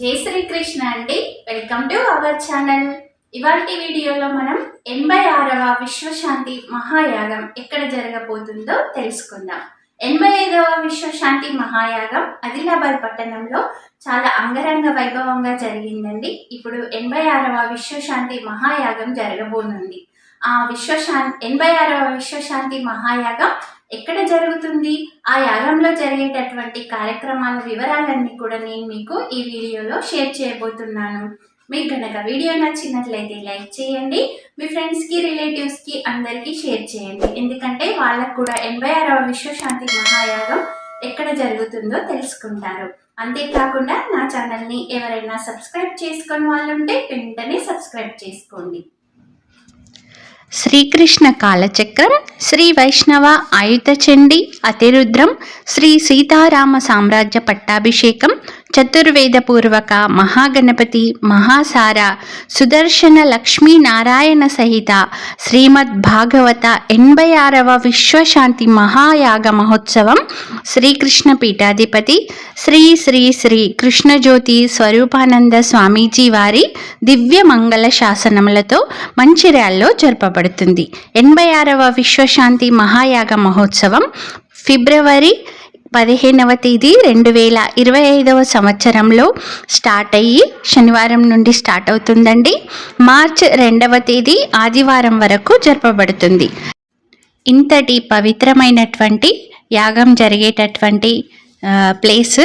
జై శ్రీకృష్ణ అండి. Welcome to our channel ఇవాటి వీడియోలో మనం ఎనభై ఆరవ విశ్వశాంతి మహాయాగం ఎక్కడ జరగబోతుందో తెలుసుకుందాం. ఎనభై ఐదవ విశ్వశాంతి మహాయాగం ఆదిలాబాద్ పట్టణంలో చాలా అంగరంగ వైభవంగా జరిగిందండి. ఇప్పుడు ఎనభై ఆరవ విశ్వశాంతి మహాయాగం జరగబోనుంది. ఆ విశ్వశాంతి ఎనభై ఆరవ విశ్వశాంతి మహాయాగం ఎక్కడ జరుగుతుంది? ఆ యాగంలో జరిగేటటువంటి కార్యక్రమాల వివరాలన్నీ కూడా నేను మీకు ఈ వీడియోలో షేర్ చేయబోతున్నాను. మీకు గనక వీడియో నచ్చినట్లయితే లైక్ చేయండి మీ ఫ్రెండ్స్కి రిలేటివ్స్కి అందరికీ షేర్ చేయండి. ఎందుకంటే వాళ్ళకు కూడా ఎనభై ఆరవ విశ్వశాంతి మహాయాగం ఎక్కడ జరుగుతుందో తెలుసుకుంటారు. అంతేకాకుండా నా ఛానల్ని ఎవరైనా సబ్స్క్రైబ్ చేసుకొని వాళ్ళుంటే వెంటనే సబ్స్క్రైబ్ చేసుకోండి. శ్రీకృష్ణ కాలచక్రం శ్రీ వైష్ణవ ఆయుధచండి అతిరుద్రం శ్రీ సీతారామ సామ్రాజ్య పట్టాభిషేకం చతుర్వేదపూర్వక మహాగణపతి మహాసార సుదర్శన లక్ష్మీనారాయణ సహిత శ్రీమద్ భాగవత ఎనభై ఆరవ విశ్వశాంతి మహాయాగ మహోత్సవం శ్రీకృష్ణ పీఠాధిపతి శ్రీ శ్రీ శ్రీ కృష్ణజ్యోతి స్వరూపానంద స్వామీజీ వారి దివ్య మంగళ శాసనములతో మంచిర్యాల్లో జరపబడుతుంది. ఎనభై ఆరవ విశ్వశాంతి మహాయాగ మహోత్సవం ఫిబ్రవరి పదిహేనవ తేదీ రెండు వేల ఇరవై ఐదవ సంవత్సరంలో స్టార్ట్ అయ్యి శనివారం నుండి స్టార్ట్ అవుతుందండి. మార్చ్ రెండవ తేదీ ఆదివారం వరకు జరపబడుతుంది. ఇంతటి పవిత్రమైనటువంటి యాగం జరిగేటటువంటి ప్లేస్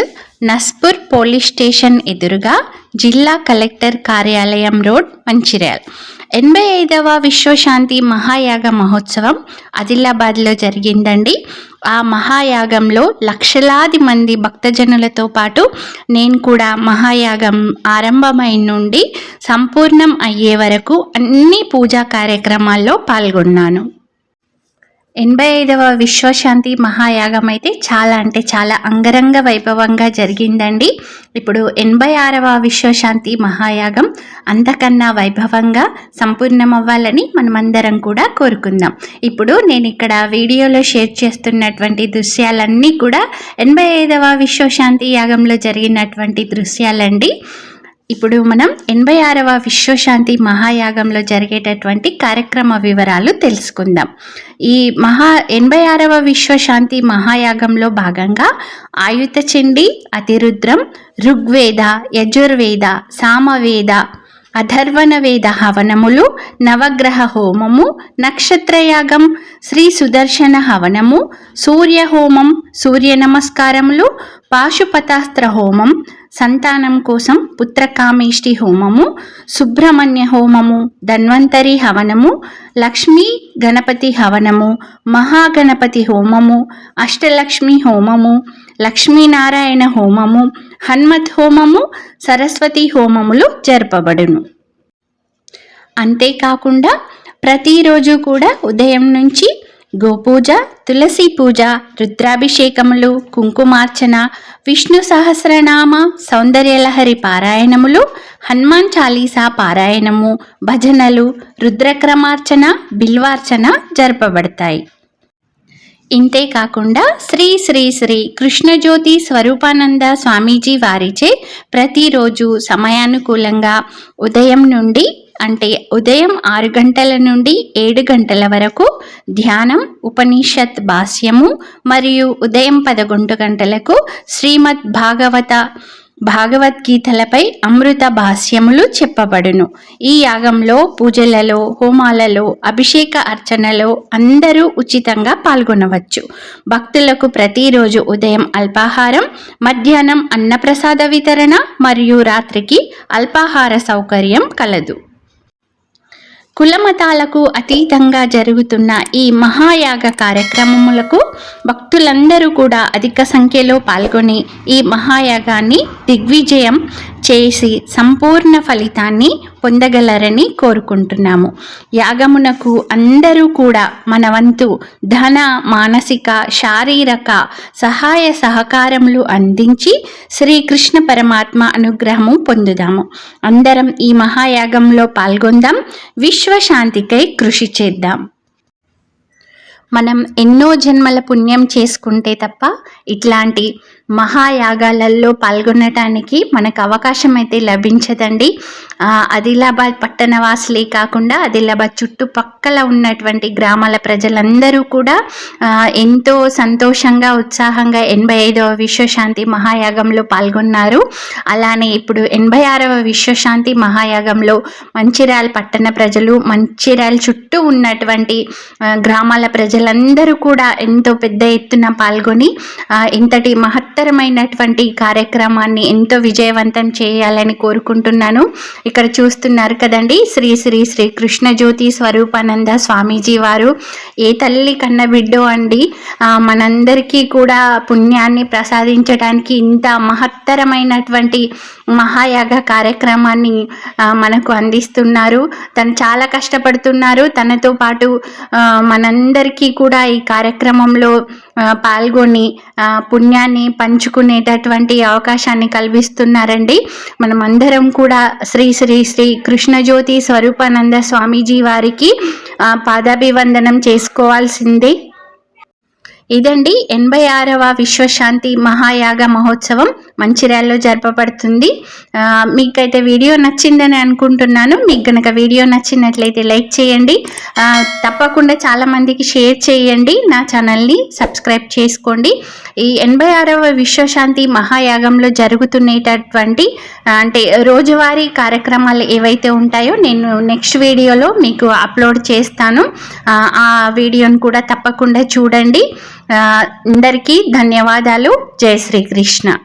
నస్పూర్ పోలీస్ స్టేషన్ ఎదురుగా జిల్లా కలెక్టర్ కార్యాలయం రోడ్ మంచిర్యాల్. ఎనభై ఐదవ విశ్వశాంతి మహాయాగ మహోత్సవం ఆదిలాబాద్లో జరిగిందండి. ఆ మహాయాగంలో లక్షలాది మంది భక్తజనులతో పాటు నేను కూడా మహాయాగం ఆరంభమైన నుండి సంపూర్ణం అయ్యే వరకు అన్ని పూజా కార్యక్రమాల్లో పాల్గొన్నాను. ఎనభై ఐదవ విశ్వశాంతి మహాయాగం అయితే చాలా అంటే చాలా అంగరంగ వైభవంగా జరిగిందండి. ఇప్పుడు ఎనభై ఆరవ విశ్వశాంతి మహాయాగం అంతకన్నా వైభవంగా సంపూర్ణమవ్వాలని మనమందరం కూడా కోరుకుందాం. ఇప్పుడు నేను ఇక్కడ వీడియోలో షేర్ చేస్తున్నటువంటి దృశ్యాలన్నీ కూడా ఎనభై ఐదవ విశ్వశాంతి యాగంలో జరిగినటువంటి దృశ్యాలండి. ఇప్పుడు మనం ఎనభై ఆరవ విశ్వశాంతి మహాయాగంలో జరిగేటటువంటి కార్యక్రమ వివరాలు తెలుసుకుందాం. ఈ మహా ఎనభై ఆరవ విశ్వశాంతి మహాయాగంలో భాగంగా ఆయుత చండి అతిరుద్రం ఋగ్వేద యజుర్వేద సామవేద అధర్వణ వేద హవనములు నవగ్రహ హోమము నక్షత్రయాగం శ్రీ సుదర్శన హవనము సూర్య హోమం సూర్య నమస్కారములు పాశుపతాస్త్ర హోమం సంతానం కోసం పుత్రకామేష్టి హోమము సుబ్రహ్మణ్య హోమము ధన్వంతరి హవనము లక్ష్మీ గణపతి హవనము మహాగణపతి హోమము అష్టలక్ష్మి హోమము లక్ష్మీనారాయణ హోమము హన్మత్ హోమము సరస్వతి హోమములు జరపబడును. అంతేకాకుండా ప్రతిరోజు కూడా ఉదయం నుంచి గోపూజ తులసి పూజ రుద్రాభిషేకములు కుంకుమార్చన విష్ణు సహస్రనామ సౌందర్యలహరి పారాయణములు హనుమాన్ చాలీసా పారాయణము భజనలు రుద్రక్రమార్చన బిల్వార్చన జరపబడతాయి. ఇంతే కాకుండా శ్రీ శ్రీ శ్రీ కృష్ణజ్యోతి స్వరూపానంద స్వామీజీ వారిచే ప్రతిరోజు సమయానుకూలంగా ఉదయం నుండి అంటే ఉదయం ఆరు గంటల నుండి ఏడు గంటల వరకు ధ్యానం ఉపనిషత్ భాష్యము మరియు ఉదయం పదకొండు గంటలకు శ్రీమద్ భాగవత భాగవద్గీతలపై అమృత భాష్యములు చెప్పబడును. ఈ యాగంలో పూజలలో హోమాలలో అభిషేక అర్చనలో అందరూ ఉచితంగా పాల్గొనవచ్చు. భక్తులకు ప్రతిరోజు ఉదయం అల్పాహారం మధ్యాహ్నం అన్నప్రసాద వితరణ మరియు రాత్రికి అల్పాహార సౌకర్యం కలదు. కులమతాలకు అతీతంగా జరుగుతున్న ఈ మహాయాగ కార్యక్రమములకు భక్తులందరూ కూడా అధిక సంఖ్యలో పాల్గొని ఈ మహాయాగాన్ని దిగ్విజయం చేసి సంపూర్ణ ఫలితాన్ని పొందగలరని కోరుకుంటున్నాము. యాగమునకు అందరూ కూడా మన వంతు ధన మానసిక శారీరక సహాయ సహకారములు అందించి శ్రీకృష్ణ పరమాత్మ అనుగ్రహము పొందుదాము. అందరం ఈ మహాయాగంలో పాల్గొందాం. విష్ విశ్వశాంతికై కృషి చేద్దాం. మనం ఎన్నో జన్మల పుణ్యం చేసుకుంటే తప్ప ఇట్లాంటి మహాయాగాలలో పాల్గొనటానికి మనకు అవకాశం అయితే లభించదండి ఆదిలాబాద్ పట్టణవాసులే కాకుండా ఆదిలాబాద్ చుట్టుపక్కల ఉన్నటువంటి గ్రామాల ప్రజలందరూ కూడా ఎంతో సంతోషంగా ఉత్సాహంగా ఎనభై ఐదవ విశ్వశాంతి మహాయాగంలో పాల్గొన్నారు. అలానే ఇప్పుడు ఎనభై ఆరవ విశ్వశాంతి మహాయాగంలో మంచిర్యాల పట్టణ ప్రజలు మంచిర్యాల చుట్టూ ఉన్నటువంటి గ్రామాల ప్రజలందరూ కూడా ఎంతో పెద్ద ఎత్తున పాల్గొని ఇంతటి మహత్ మహత్తరమైనటువంటి కార్యక్రమాన్ని ఎంతో విజయవంతం చేయాలని కోరుకుంటున్నాను. ఇక్కడ చూస్తున్నారు కదండి శ్రీ శ్రీ శ్రీ కృష్ణజ్యోతి స్వరూపానంద స్వామీజీ వారు. ఏ తల్లి కన్న బిడ్డో అండి మనందరికీ కూడా పుణ్యాన్ని ప్రసాదించడానికి ఇంత మహత్తరమైనటువంటి మహాయాగ కార్యక్రమాన్ని మనకు అందిస్తున్నారు. తను చాలా కష్టపడుతున్నారు. తనతో పాటు మనందరికీ కూడా ఈ కార్యక్రమంలో పాల్గొని పుణ్యాన్ని పంచుకునేటటువంటి అవకాశాన్ని కల్పిస్తున్నారండి. మనమందరం కూడా శ్రీ శ్రీ శ్రీ కృష్ణజ్యోతి స్వరూపానంద స్వామీజీ వారికి పాదాభివందనం చేసుకోవాల్సిందే. ఇదండి ఎనభై ఆరవ విశ్వశాంతి మహాయాగ మహోత్సవం. మంచిర్యాలలో జరపబడుతుంది. మీకైతే వీడియో నచ్చిందని అనుకుంటున్నాను. మీకు కనుక వీడియో నచ్చినట్లయితే లైక్ చేయండి. తప్పకుండా చాలామందికి షేర్ చేయండి. నా ఛానల్ని సబ్స్క్రైబ్ చేసుకోండి. ఈ ఎనభై ఆరవ విశ్వశాంతి మహాయాగంలో జరుగుతున్నటువంటి అంటే రోజువారీ కార్యక్రమాలు ఏవైతే ఉంటాయో నేను నెక్స్ట్ వీడియోలో మీకు అప్లోడ్ చేస్తాను. ఆ, వీడియోను కూడా తప్పకుండా చూడండి. అందరికీ ధన్యవాదాలు. జై శ్రీకృష్ణ.